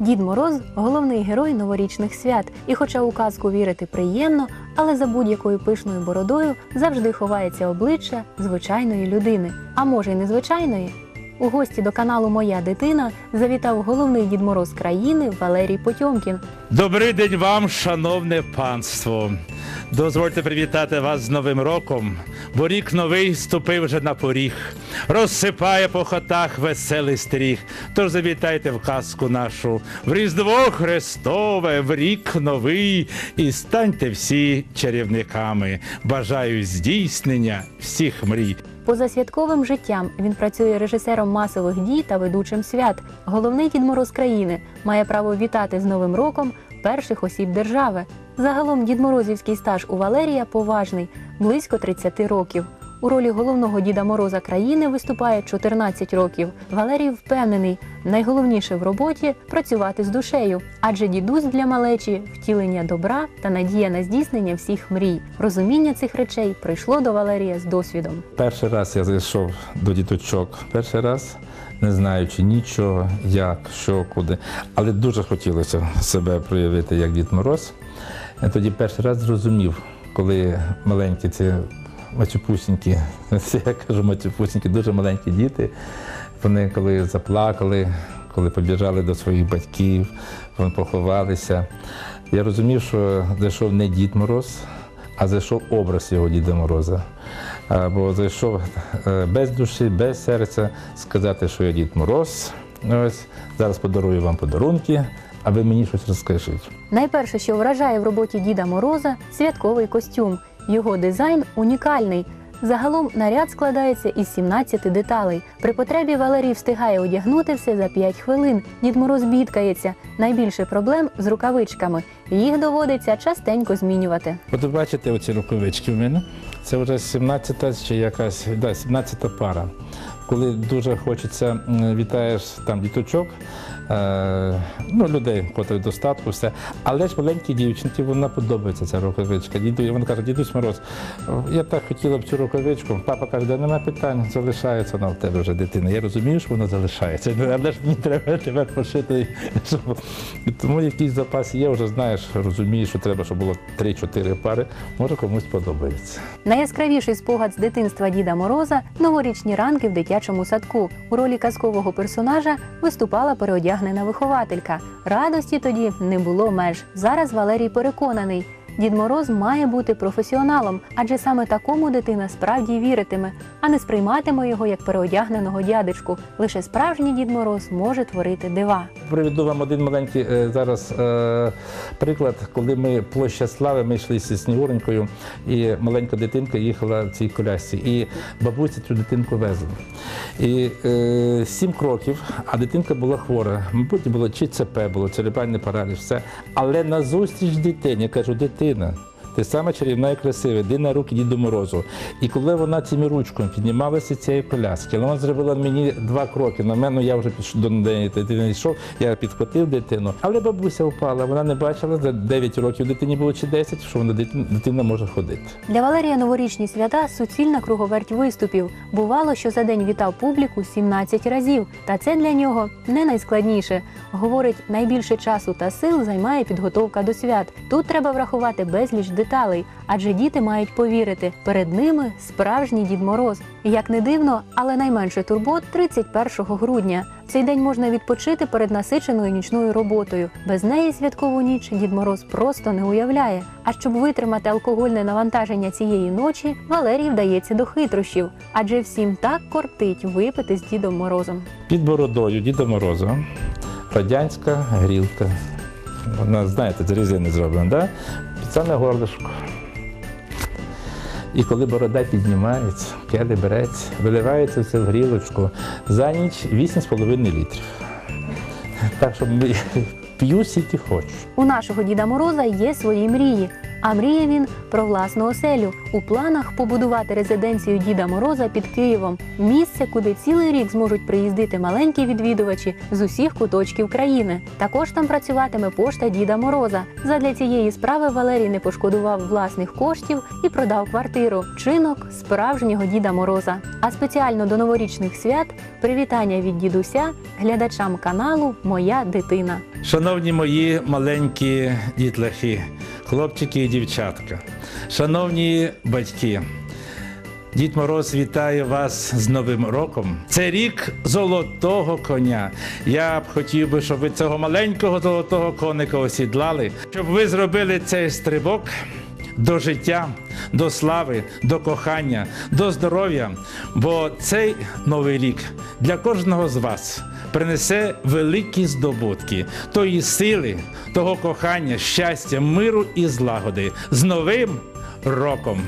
Дід Мороз головний герой новорічних свят, і хоча у казку вірити приємно, але за будь-якою пишною бородою завжди ховається обличчя звичайної людини, а може й незвичайної. У гості до каналу Моя дитина завітав головний Дід Мороз країни Валерій Потьомкін. Добрий день вам, шановне панство. Дозвольте привітати вас з Новим роком, бо рік новий ступив вже на поріг, розсипає по хатах веселий стріх. Тож завітайте в казку нашу в Різдво Христове, в рік новий, і станьте всі чарівниками. Бажаю здійснення всіх мрій. Поза святковим життям він працює режисером масових дій та ведучим свят. Головний Дід Мороз країни має право вітати з Новим роком перших осіб держави. Загалом Дід Морозівський стаж у Валерія поважний близько 30 років. У ролі головного Діда Мороза країни виступає 14 років. Валерій впевнений, найголовніше в роботі працювати з душею, адже дідусь для малечі втілення добра та надія на здійснення всіх мрій. Розуміння цих речей прийшло до Валерія з досвідом. Перший раз я зайшов до діточок, перший раз, не знаючи нічого, як, що, куди. Але дуже хотілося себе проявити як Дід Мороз. Я тоді перший раз зрозумів, коли маленькі ці мачупусінькі, я кажу мачупусінькі, дуже маленькі діти, вони коли заплакали, коли побіжали до своїх батьків, вони поховалися. Я розумів, що зайшов не Дід Мороз, а зайшов образ його Діда Мороза. Бо зайшов е, без душі, без серця, сказати, що я Дід Мороз. Ось зараз подарую вам подарунки, а ви мені щось розкажіть. Найперше, що вражає в роботі Діда Мороза святковий костюм. Його дизайн унікальний. Загалом наряд складається із 17 деталей. При потребі Валерій встигає одягнути все за 5 хвилин. Дід Мороз. Найбільше проблем з рукавичками. Їх доводиться частенько змінювати. От бачите оці рукавички в мене. Це вже 17-та чи якась да, 17-та пара. Коли дуже хочеться, вітаєш там діточок, е, ну, людей, котрі достатку, все. Але ж маленькій дівчинці вона подобається ця рукавичка. Діду, вона каже, дідусь Мороз, я так хотіла б цю рукавичку. Папа каже, да немає питань, залишається вона в тебе вже дитина. Я розумію, що вона залишається, але ж мені треба тепер пошити. Тому якийсь запас є, вже знаєш, розумієш, що треба, щоб було 3-4 пари, може комусь подобається. Найяскравіший спогад з дитинства Діда Мороза новорічні ранки в дитячому садку. У ролі казкового персонажа виступала переодягнена вихователька. Радості тоді не було меж. Зараз Валерій переконаний. Дід Мороз має бути професіоналом, адже саме такому дитина справді віритиме, а не сприйматиме його як переодягненого дядечку. Лише справжній Дід Мороз може творити дива. Приведу вам один маленький е, зараз е, приклад, коли ми площа слави, ми йшли зі Снігуренькою, і маленька дитинка їхала в цій колясці. І бабуся цю дитинку везла. І е, сім кроків, а дитинка була хвора. Мабуть, було чи ЦП було, церебральний параліч, все. Але назустріч дитині, я кажу, дитина. Atena Ти сама чарівна і красива, йди на руки Діду Морозу. І коли вона цими ручками піднімалася цієї коляски, вона зробила мені два кроки. На мене я вже пішов до неї йшов, я підхватив дитину. Але бабуся впала, вона не бачила за 9 років дитині було чи 10, що вона дитина, дитина може ходити. Для Валерія новорічні свята суцільна круговерть виступів. Бувало, що за день вітав публіку 17 разів, та це для нього не найскладніше. Говорить, найбільше часу та сил займає підготовка до свят. Тут треба врахувати безліч деталей, адже діти мають повірити, перед ними справжній Дід Мороз. Як не дивно, але найменше турбот 31 грудня. Цей день можна відпочити перед насиченою нічною роботою. Без неї святкову ніч Дід Мороз просто не уявляє. А щоб витримати алкогольне навантаження цієї ночі, Валерій вдається до хитрощів, адже всім так кортить випити з Дідом Морозом. Під бородою Діда Мороза радянська грілка. Вона, знаєте, з резини зроблена, да? Спеціальне горлишко. І коли борода піднімається, келі береться, виливається все в грілочку, за ніч 8,5 літрів. Так що п'ю скільки хочу. У нашого Діда Мороза є свої мрії. А мріє він про власну оселю. У планах побудувати резиденцію Діда Мороза під Києвом, місце, куди цілий рік зможуть приїздити маленькі відвідувачі з усіх куточків країни. Також там працюватиме пошта Діда Мороза. Задля цієї справи Валерій не пошкодував власних коштів і продав квартиру. Чинок справжнього Діда Мороза. А спеціально до новорічних свят привітання від дідуся глядачам каналу Моя дитина. Шановні мої маленькі дітлахи, хлопчики і дівчатка, шановні батьки, Дід Мороз вітає вас з Новим роком. Це рік золотого коня. Я б хотів би, щоб ви цього маленького золотого коника осідлали, щоб ви зробили цей стрибок до життя, до слави, до кохання, до здоров'я. Бо цей новий рік для кожного з вас принесе великі здобутки, тої сили, того кохання, щастя, миру і злагоди з новим роком.